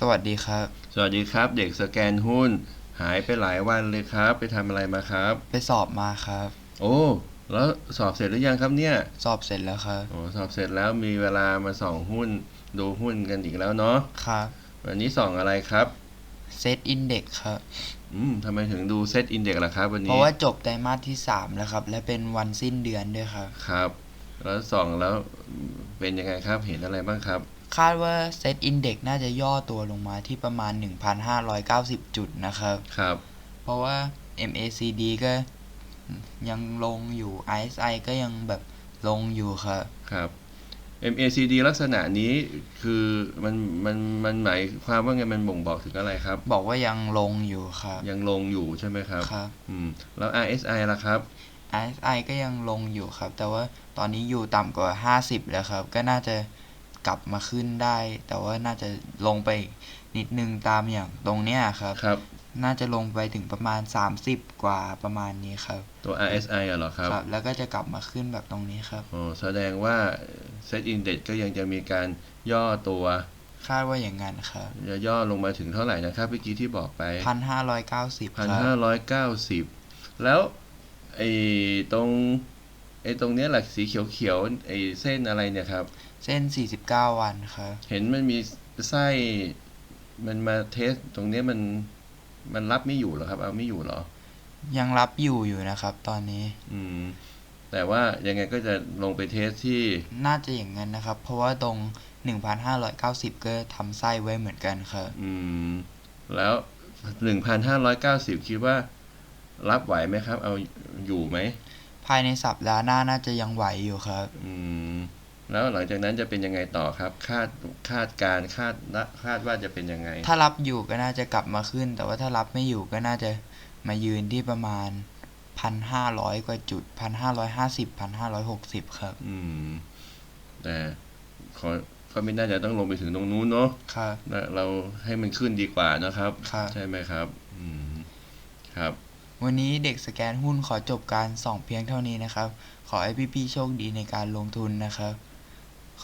สวัสดีครับ สวัสดีครับ เด็กสแกนหุ้น หายไปหลายวันเลยครับ ไปทำอะไรมาครับ ไปสอบมาครับ โอ้ แล้วสอบเสร็จหรือยังครับเนี่ย สอบเสร็จแล้วครับ โอ้สอบเสร็จแล้วมีเวลามาส่องหุ้น ดูหุ้นกันอีกแล้วเนาะครับวันนี้ส่องอะไรครับเซตอินเด็กครับ อืมทำไมถึงดูเซตอินเด็กล่ะครับวันเพนี้ราะว่าจบไตรมาสที่3แล้วครับ และเป็นวันสิ้นเดือนด้วยครับ ครับ แล้วส่องแล้วเป็นยังไงครับเห็นอะไรบ้างครับ คาดว่าเซตอินเด็กน่าจะย่อตัวลงมาที่ประมาณ 1,590 จุดนะครับ ครับ เพราะว่า MACD ก็ยังลงอยู่ RSI ก็ยังแบบลงอยู่ครับ ครับ MACD ลักษณะนี้คือมันมันมันหมายความว่าไงมันบ่งบอกถึงอะไรครับ บอกว่ายังลงอยู่ครับ ยังลงอยู่ใช่ไหมครับ ครับ อืม แล้ว RSI ล่ะครับ RSI ก็ยังลงอยู่ครับ แต่ว่าตอนนี้อยู่ต่ำกว่า 50 แล้วครับ ก็น่าจะกลับมาขึ้นได้ แต่ว่าน่าจะลงไปอีกนิดนึงตามอย่างตรงเนี้ยครับครับ น่าจะลงไปถึงประมาณ 30 กว่าประมาณนี้ครับ ตัว RSI อะเหรอครับ ครับ แล้วก็จะกลับมาขึ้นแบบตรงนี้ครับ อ๋อ แสดงว่าเซตอินเด็กก็ยังจะมีการย่อตัวคาดว่าอย่างนั้นครับจะย่อลงมาถึงเท่าไหร่นะครับเมื่อกี้ที่บอกไปพันห้าร้อยเก้าสิบพันครัห้าบร้อยเก้าสิบแล้ว ไอ้ตรงไอ้ตรงเนี้ยแหละสีเขียวๆไอ้เส้นอะไรเนี่ยครับ เส้น 49 วันครับ เห็นมันมีไส้มันมาเทสตรงเนี้ยมันมันรับไม่อยู่เหรอครับ เอาไม่อยู่เหรอ ยังรับอยู่อยู่นะครับ ตอนนี้ อืม แต่ว่ายังไงก็จะลงไปเทสที่ น่าจะอย่างนั้นนะครับ เพราะว่าตรง 1,590 ก็ทำไส้ไว้เหมือนกันครับ อืม แล้วหนึ่งพันห้าร้อยเก้าสิบคิดว่า รับไหวไหมครับ เอาอยู่ไหม ภายในสัปดาห์หน้าน่าจะยังไหวอยู่ครับ อืม แล้วหลังจากนั้นจะเป็นยังไงต่อครับ คาดคาดการณ์คาดละคาดว่าจะเป็นยังไง ถ้ารับอยู่ก็น่าจะกลับมาขึ้น แต่ว่าถ้ารับไม่อยู่ก็น่าจะมายืนที่ประมาณ1,500กว่าจุด1,550 1,560ครับ อืม แต่ขอก็ไม่น่าจะต้องลงไปถึงตรงนู้นเนาะครับนะเราให้มันขึ้นดีกว่านะครับครับใช่ไหมครับ อืม ครับ วันนี้เด็กสแกนหุ้นขอจบการส่องเพียงเท่านี้นะครับ ขอให้พี่ๆโชคดีในการลงทุนนะครับ